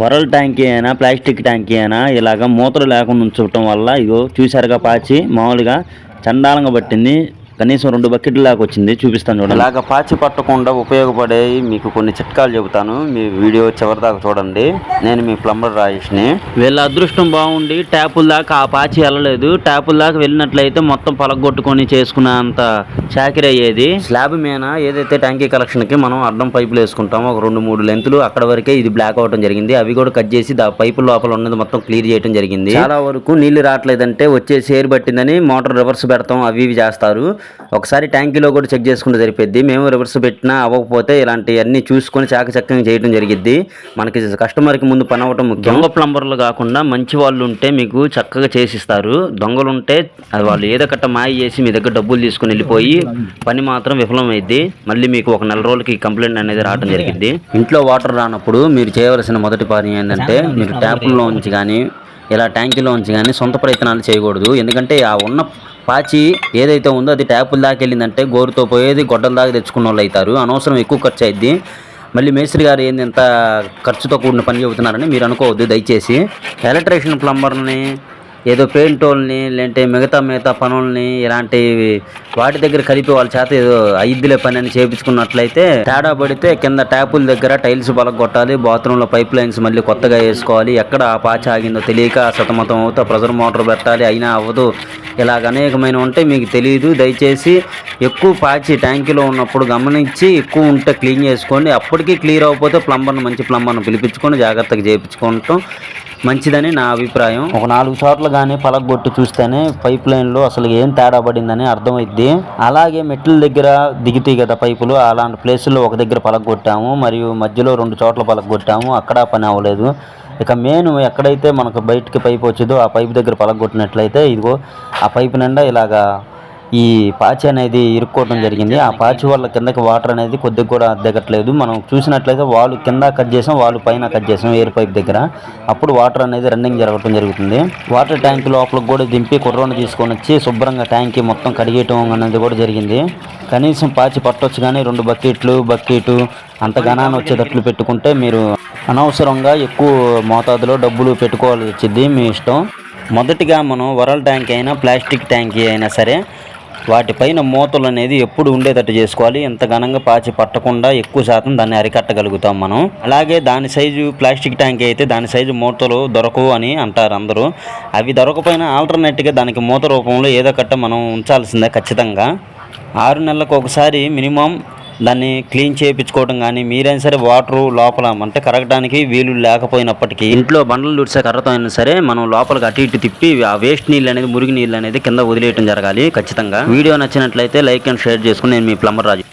వరల్ ట్యాంకీ అయినా ప్లాస్టిక్ ట్యాంకీ అయినా ఇలాగ మూతలు లేకుండా ఉంచడం వల్ల ఇగో చూసారుగా పాచి మామూలుగా చండాలంగా పట్టింది. కనీసం రెండు బకెట్ల దాకా వచ్చింది చూపిస్తాను చూడండి. ఇలాగ పాచి పట్టకుండా ఉపయోగపడే మీకు కొన్ని చిట్కాలు చెబుతాను. మీ వీడియో చివరి దాకా చూడండి. నేను మీ ప్లంబర్ రాజేష్ని. వీళ్ళ అదృష్టం బాగుండి ట్యాపుల దాకా ఆ పాచి వెళ్ళలేదు. ట్యాపుల దాకా వెళ్ళినట్లయితే మొత్తం పలగొట్టుకొని చేసుకున్నంత చాకిరి అయ్యేది. స్లాబ్ మీద ఏదైతే ట్యాంకీ కలెక్షన్కి మనం అడ్డం పైపులు వేసుకుంటామో ఒక రెండు మూడు లెంతులు అక్కడ వరకే ఇది బ్లాక్ అవడం జరిగింది. అవి కూడా కట్ చేసి దా పైపు లోపల ఉన్నది మొత్తం క్లియర్ చేయడం జరిగింది. చాలా వరకు నీళ్ళు రావట్లేదంటే వచ్చేసి ఎయిర్ పట్టిందని మోటార్ రివర్స్ పెడతాం అవి ఇవి చేస్తారు. ఒకసారి ట్యాంకీలో కూడా చెక్ చేసుకుంటే సరిపోద్ది మేము రివర్స్ పెట్టినా అవ్వకపోతే ఇలాంటివన్నీ చూసుకొని చాకచక్యంగా చేయడం జరిగిద్ది. మనకి కస్టమర్కి ముందు పని అవ్వటం ముఖ్యం. దొంగ ప్లంబర్లు కాకుండా మంచి వాళ్ళు ఉంటే మీకు చక్కగా చేసిస్తారు. దొంగలు ఉంటే అది వాళ్ళు ఏదో కట్ట మాయ చేసి మీ దగ్గర డబ్బులు తీసుకుని వెళ్ళిపోయి పని మాత్రం విఫలమైద్ది. మళ్ళీ మీకు ఒక నెల రోజులకి కంప్లైంట్ అనేది రావడం జరిగింది ఇంట్లో వాటర్ రానప్పుడు మీరు చేయవలసిన మొదటి పని ఏంటంటే మీరు ట్యాపుల్లో ఉంచి కానీ ఇలా ట్యాంకీలో ఉంచి కానీ సొంత ప్రయత్నాలు చేయకూడదు. ఎందుకంటే ఆ ఉన్న పాచి ఏదైతే ఉందో అది ట్యాపుల దాకా వెళ్ళిందంటే గోరుతో పోయేది గొడ్డల దాకా తెచ్చుకున్న వాళ్ళు అవుతారు అనవసరం ఎక్కువ ఖర్చు అయింది మళ్ళీ మేస్త్రి గారు ఏంది ఎంత ఖర్చుతో కూడిన పని చెబుతున్నారని మీరు అనుకోవద్దు దయచేసి. ఎలక్ట్రీషియన్ ప్లంబర్ని ఏదో పెయింట్ వాళ్ళని లేదంటే మిగతా మిగతా పనుల్ని ఇలాంటి వాటి దగ్గర కలిపి వాళ్ళ చేత ఏదో ఐదులే పని అని చేయించుకున్నట్లయితే తేడా పడితే కింద ట్యాపుల దగ్గర టైల్స్ పలగొట్టాలి బాత్రూంలో పైప్ లైన్స్ మళ్ళీ కొత్తగా వేసుకోవాలి ఎక్కడ ఆ పాచ ఆగిందో తెలియక సతమతం అవుతా ప్రెజర్ మోటార్ పెట్టాలి అయినా అవ్వదు. ఇలాగ అనేకమైన ఉంటే మీకు తెలియదు దయచేసి ఎక్కువ పాచి ట్యాంకీలో ఉన్నప్పుడు గమనించి ఎక్కువ ఉంటే క్లీన్ చేసుకోండి. అప్పటికీ క్లియర్ అవ్వకపోతే ప్లంబర్ను మంచి ప్లంబర్ను పిలిపించుకొని జాగ్రత్తగా చేయించుకోవటం మంచిదని నా అభిప్రాయం. ఒక నాలుగు చోట్ల కానీ పలగొట్టి చూస్తేనే పైప్ లైన్లో అసలు ఏం తేడా పడిందని అర్థమైద్ది. అలాగే మెట్ల దగ్గర దిగుతాయి కదా పైపులు అలాంటి ప్లేసుల్లో ఒక దగ్గర పలగొట్టాము. మరియు మధ్యలో రెండు చోట్ల పలగొట్టాము. అక్కడ పని అవ్వలేదు. ఇక మెయిన్ ఎక్కడైతే మనకు బయటికి పైప్ వచ్చిందో ఆ పైప్ దగ్గర పలగొట్టినట్లయితే ఇదిగో ఆ పైపు నిండా ఇలాగా ఈ పాచి అనేది ఇరుక్కోవడం జరిగింది. ఆ పాచి వల్ల కిందకి వాటర్ అనేది కొద్దిగా కూడా దిగట్లేదు మనం చూసినట్లయితే వాళ్ళు కింద కట్ చేసాం వాళ్ళు పైన కట్ చేసాం ఎయిర్ పైప్ దగ్గర. అప్పుడు వాటర్ అనేది రన్నింగ్ జరగడం జరుగుతుంది. వాటర్ ట్యాంక్ లోపలికి కూడా దింపి కుర్రోని తీసుకొని వచ్చి శుభ్రంగా ట్యాంక్ మొత్తం కడిగేయటం అనేది కూడా జరిగింది. కనీసం పాచి పట్టొచ్చు కానీ రెండు బకెట్లు బకెట్ అంత గణాన్ని వచ్చేటట్లు పెట్టుకుంటే మీరు అనవసరంగా ఎక్కువ మోతాదులో డబ్బులు పెట్టుకోవాల్సి వచ్చింది మీ ఇష్టం. మొదటిగా మనం వరల్ ట్యాంక్ అయినా ప్లాస్టిక్ ట్యాంకీ అయినా సరే వాటిపైన మూతలు అనేది ఎప్పుడు ఉండేటట్టు చేసుకోవాలి ఎంత ఘనంగా పాచి పట్టకుండా ఎక్కువ శాతం దాన్ని అరికట్టగలుగుతాం మనం. అలాగే దాని సైజు ప్లాస్టిక్ ట్యాంక్ అయితే దాని సైజు మూతలు దొరకవు అని అంటారు అందరూ. అవి దొరకపోయినా ఆల్టర్నేట్గా దానికి మూత రూపంలో ఏదో కట్ట మనం ఉంచాల్సిందే ఖచ్చితంగా. ఆరు నెలలకు ఒకసారి మినిమం దాన్ని క్లీన్ చేయించుకోవడం కానీ మీరైనా సరే వాటర్ లోపల అంటే కరగడానికి వీలు లేకపోయినప్పటికీ ఇంట్లో బండలు దుడిసే కర్రతో అయినా సరే మనం లోపలికి అటు ఇటు తిప్పి ఆ వేస్ట్ నీళ్ళు అనేది మురిగి నీళ్ళు అనేది కింద వదిలేయడం జరగాలి ఖచ్చితంగా. వీడియో నచ్చినట్లయితే లైక్ అండ్ షేర్ చేసుకుని నేను మీ ప్లంబర్ రాజు.